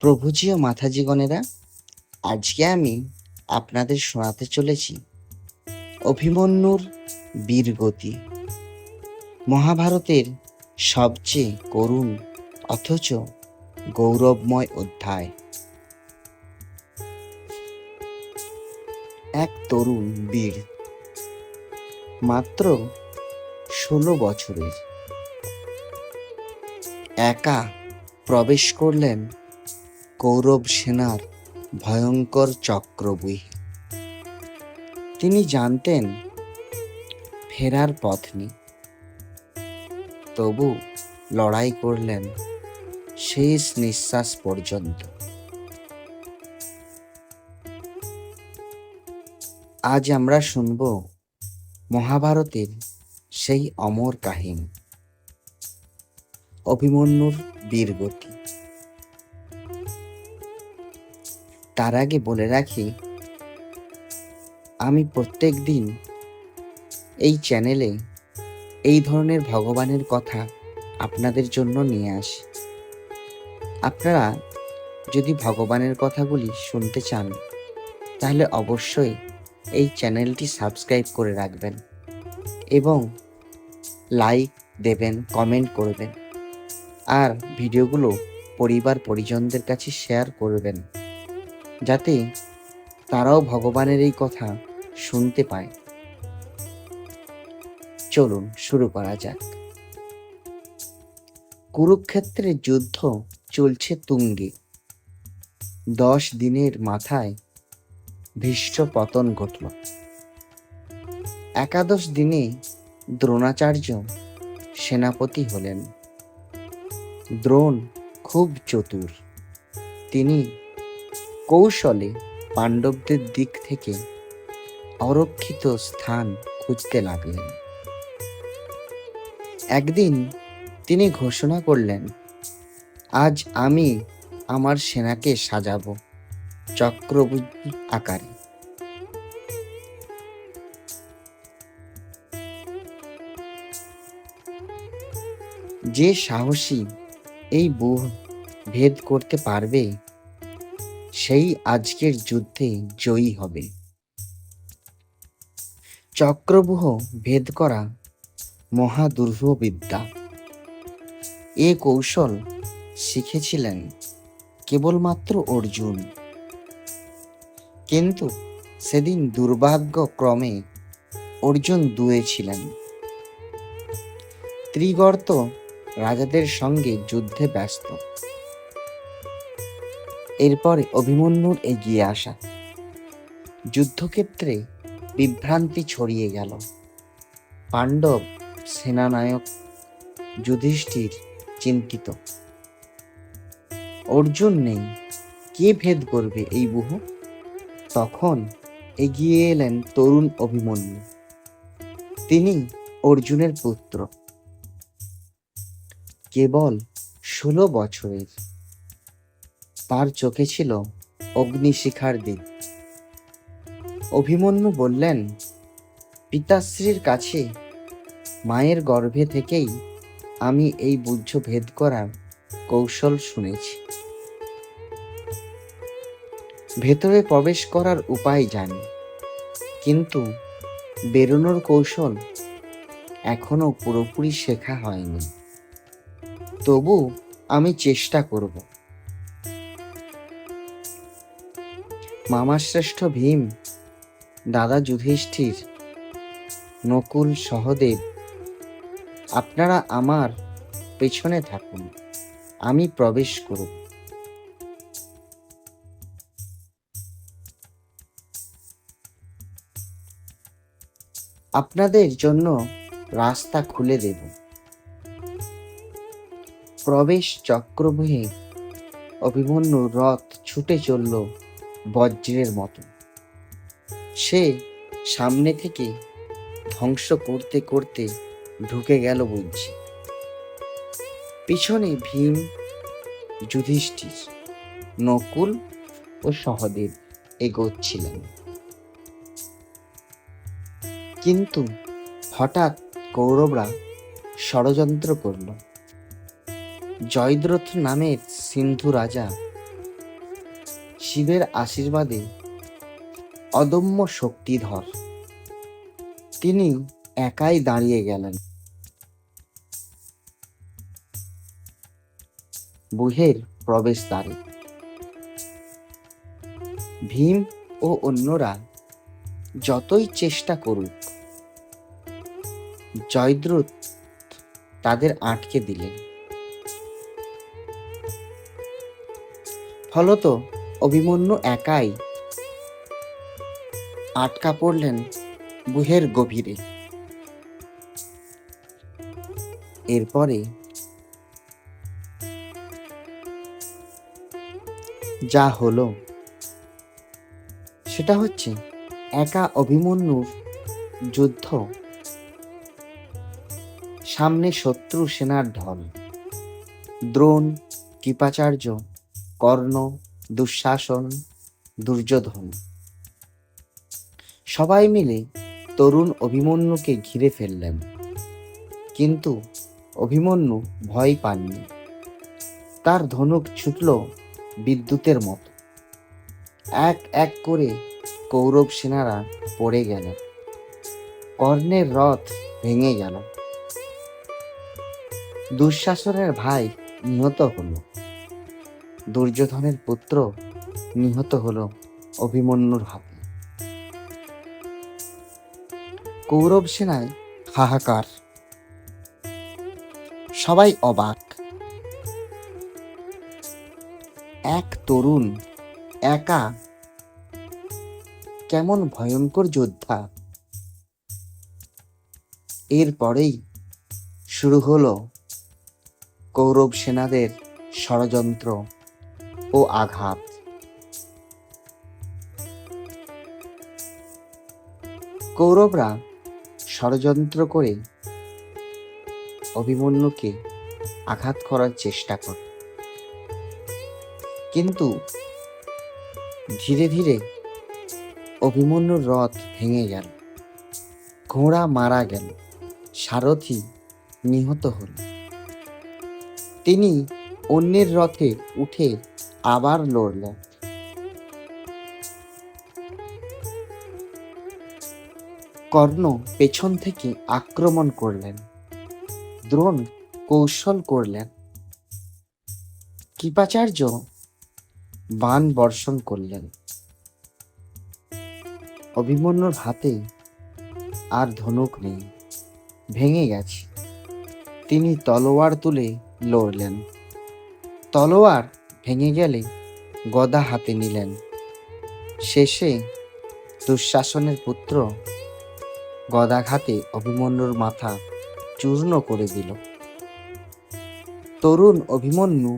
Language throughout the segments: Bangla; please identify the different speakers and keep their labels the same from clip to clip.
Speaker 1: প্রভুজি ও আজকে আমি আপনাদের শোনাতে চলেছি অভিমন্যুর বীরগতি। মহাভারতের সবচেয়ে করুণ অথচ গৌরবময় অধ্যায়। এক তরুণ বীর, মাত্র ষোলো বছরের। একা প্রবেশ করলেন কৌরব সেনার ভয়ঙ্কর চক্রবুই। তিনি জানতেন ফেরার পথ নেই। তবু লড়াই করলেন শেষ নিঃশ্বাস পর্যন্ত। আজ আমরা শুনব মহাভারতের সেই অমর কাহিনী। অভিমন্যুর বীরগতি। তার আগে বলে রাখি, আমি প্রত্যেক দিন এই চ্যানেলে এই ধরনের ভগবানের কথা আপনাদের জন্য নিয়ে আসি। আপনারা যদি ভগবানের কথাগুলি শুনতে চান, তাহলে অবশ্যই এই চ্যানেলটি সাবস্ক্রাইব করে রাখবেন এবং লাইক দেবেন কমেন্ট করবেন, আর ভিডিওগুলো পরিবার পরিজনদের কাছে শেয়ার করবেন। যাতে তারাও ভগবানের এই কথা শুনতে পায়। চলুন শুরু করা যাক। কুরুক্ষেত্রের যুদ্ধ চলছে তুঙ্গে। দশ দিনের মাথায় ভীষ্ম পতন ঘটল। একাদশ দিনে দ্রোণাচার্য সেনাপতি হলেন। দ্রোণ খুব চতুর। তিনি কৌশলে পাণ্ডবদের দিক থেকে অরক্ষিত স্থান খুঁজতে লাগলেন। একদিন তিনি ঘোষণা করলেন, আজ আমি আমার সেনাকে সাজাবো চক্রবর্তী আকারে। যে সাহসী এই বুহ ভেদ করতে পারবে সেই আজকের যুদ্ধে জয়ী হবে। চক্রবুহ ভেদ করা মহাদুর্ভ বিদ্যা এ কৌশল শিখেছিলেন কেবলমাত্র অর্জুন। কিন্তু সেদিন দুর্ভাগ্যক্রমে অর্জুন দুয়ে ছিলেন ত্রিগর্ত রাজাদের সঙ্গে যুদ্ধে ব্যস্ত। এরপরে অভিমন্যুর এগিয়ে আসা। যুদ্ধক্ষেত্রে বিভ্রান্তি ছড়িয়ে গেল। পাণ্ডব সেনানায়ক যুধিষ্ঠির চিন্তিত। অর্জুন নেই, কে ভেদ করবে এই বুহ তখন এগিয়ে এলেন তরুণ অভিমন্যু। তিনি অর্জুনের পুত্র। কেবল ষোলো বছরের। তার চোখে ছিল অগ্নিশিখার দিক। অভিমন্যু বললেন, পিতাশ্রীর কাছে মায়ের গর্ভে থেকেই আমি এই বুঝ ভেদ করার কৌশল শুনেছি। ভেতরে প্রবেশ করার উপায় জানি, কিন্তু বেরোনোর কৌশল এখনও পুরোপুরি শেখা হয়নি। তবু আমি চেষ্টা করব। মামাশ্রেষ্ঠ ভীম, দাদা যুধিষ্ঠির, নকুল সহদেব, আপনারা আমার পেছনে থাকুন, আমি প্রবেশ করব। আপনাদের জন্য রাস্তা খুলে দেব। প্রবেশ চক্রবুহে অভিমন্যু রথ ছুটে চলল। বজ্রের মতো। সে সামনে থেকে ধ্বংস করতে করতে ঢুকে গেল বুঝছি পিছনে ভীম, যুধিষ্ঠির, নকুল ও সহদেব এগোচ্ছিলেন। কিন্তু হঠাৎ কৌরবরা ষড়যন্ত্র করল। জয়দ্রথ নামের সিন্ধু রাজা শিবের আশীর্বাদে অদম্য শক্তিধর। তিনি একাই দাঁড়িয়ে গেলেন। বুহের প্রবেশদ্বারে। ভীম ও অন্যরা যতই চেষ্টা করুক, জয়দ্রুত তাদের আটকে দিলেন। ফলত অভিমন্যু একাই। আটকা পড়লেন বুহের গভীরে। এরপরে যা হলো, সেটা হচ্ছে একা অভিমন্যুর যুদ্ধ। সামনে শত্রু সেনার ঢল। দ্রোণ, কৃপাচার্য, কর্ণ দুঃশাসন, দুর্যোধন। সবাই মিলে তরুণ অভিমন্যুকে ঘিরে ফেললেন। কিন্তু অভিমন্যু ভয় পাননি। তার ধনুক ছুটল বিদ্যুতের মতো। এক এক করে কৌরব সেনারা পড়ে গেল। কর্ণের রথ ভেঙে গেল। দুঃশাসনের ভাই নিহত হলো। দুর্যোধনের পুত্র নিহত হলো অভিমন্যুর হাতে। কৌরব সেনায় হাহাকার। সবাই অবাক। এক তরুণ একা কেমন ভয়ঙ্কর যোদ্ধা। এরপরেই শুরু হলো কৌরব সেনাদের ষড়যন্ত্র। ও আঘাত। কৌরবরা ষড়যন্ত্র করে অভিমন্যুকে আঘাত করার চেষ্টা করে। কিন্তু ধীরে ধীরে অভিমন্যুর রথ ভেঙে গেল। ঘোড়া মারা গেল। সারথি নিহত হল তিনি অন্যের রথে উঠে আবার লড়লেন কর্ণ পেছন থেকে আক্রমণ করলেন। দ্রোণ কৌশল করলেন। কৃপাচার্য বান বর্ষণ করলেন। অভিমন্যুর হাতে আর ধনুক নেই। ভেঙে গেছে। তিনি তলোয়ার তুলে লড়লেন। তলোয়ার ভেঙে গেলে গদা হাতে নিলেন। শেষে দুঃশাসনের পুত্র গদাঘাতে অভিমন্যুর মাথা চূর্ণ করে দিল। তরুণ অভিমন্যু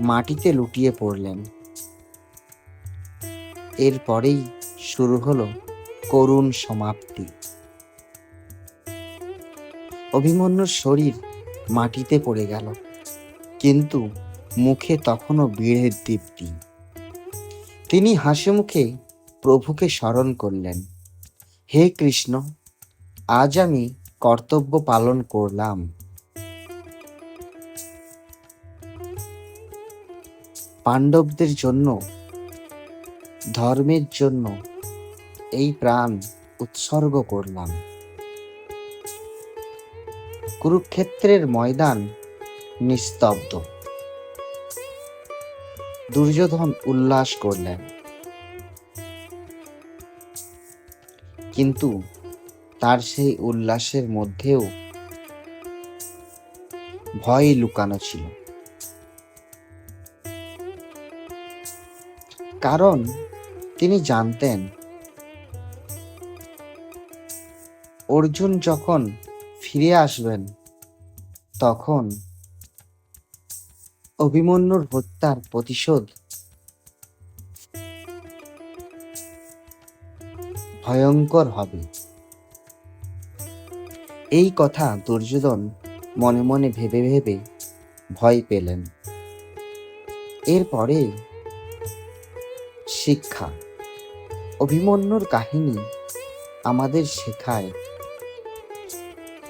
Speaker 1: মাটিতে লুটিয়ে পড়লেন। এরপরেই শুরু হলো করুণ সমাপ্তি। অভিমন্যুর শরীর মাটিতে পড়ে গেল, কিন্তু মুখে তখনও বীরের দীপ্তি। তিনি হাসি মুখে প্রভুকে স্মরণ করলেন, হে কৃষ্ণ, আজ আমি কর্তব্য পালন করলাম। পাণ্ডবদের জন্য, ধর্মের জন্য এই প্রাণ উৎসর্গ করলাম। কুরুক্ষেত্রের ময়দান নিস্তব্ধ। দুর্যোধন উল্লাস করলেন। কিন্তু তার সেই উল্লাসের মধ্যেও ভয় লুকানো ছিল। কারণ তিনি জানতেন, অর্জুন যখন ফিরে আসবেন, তখন অভিমন্যুর হত্যার প্রতিশোধ? ভয়ঙ্কর হবে। এই কথা দুর্যোধন মনে মনে ভেবে ভেবে ভয় পেলেন। এরপরে শিক্ষা। অভিমন্যুর কাহিনী আমাদের শেখায়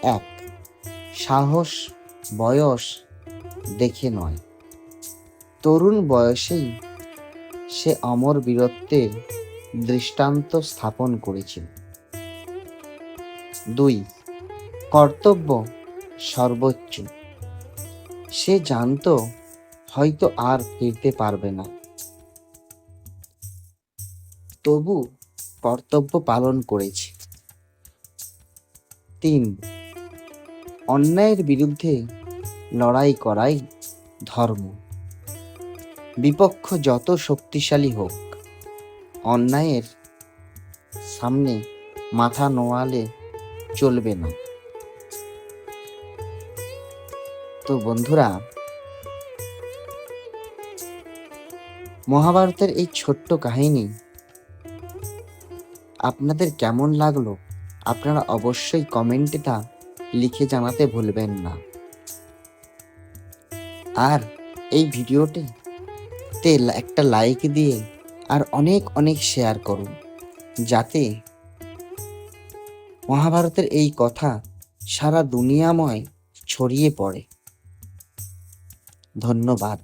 Speaker 1: এক, সাহস, বয়স দেখে নয়। তরুণ বয়সেই সে অমর বীরত্বের দৃষ্টান্ত স্থাপন করেছিল। দুই, কর্তব্য সর্বোচ্চ। সে জানতো হয়তো আর ফিরতে পারবে না। তবু কর্তব্য পালন করেছে। তিন, অন্যায়ের বিরুদ্ধে লড়াই করাই ধর্ম। বিপক্ষ যত শক্তিশালী হোক, অন্যায়ের সামনে মাথা নোয়ালে চলবে না। তো বন্ধুরা, মহাভারতের এই ছোট্ট কাহিনী আপনাদের কেমন লাগল আপনারা অবশ্যই কমেন্টে তা লিখে জানাতে ভুলবেন না। আর এই ভিডিওটি তে একটা লাইক দিয়ে আর অনেক অনেক শেয়ার করুন। যাতে মহাভারতের এই কথা সারা দুনিয়াময় ছড়িয়ে পড়ে। ধন্যবাদ।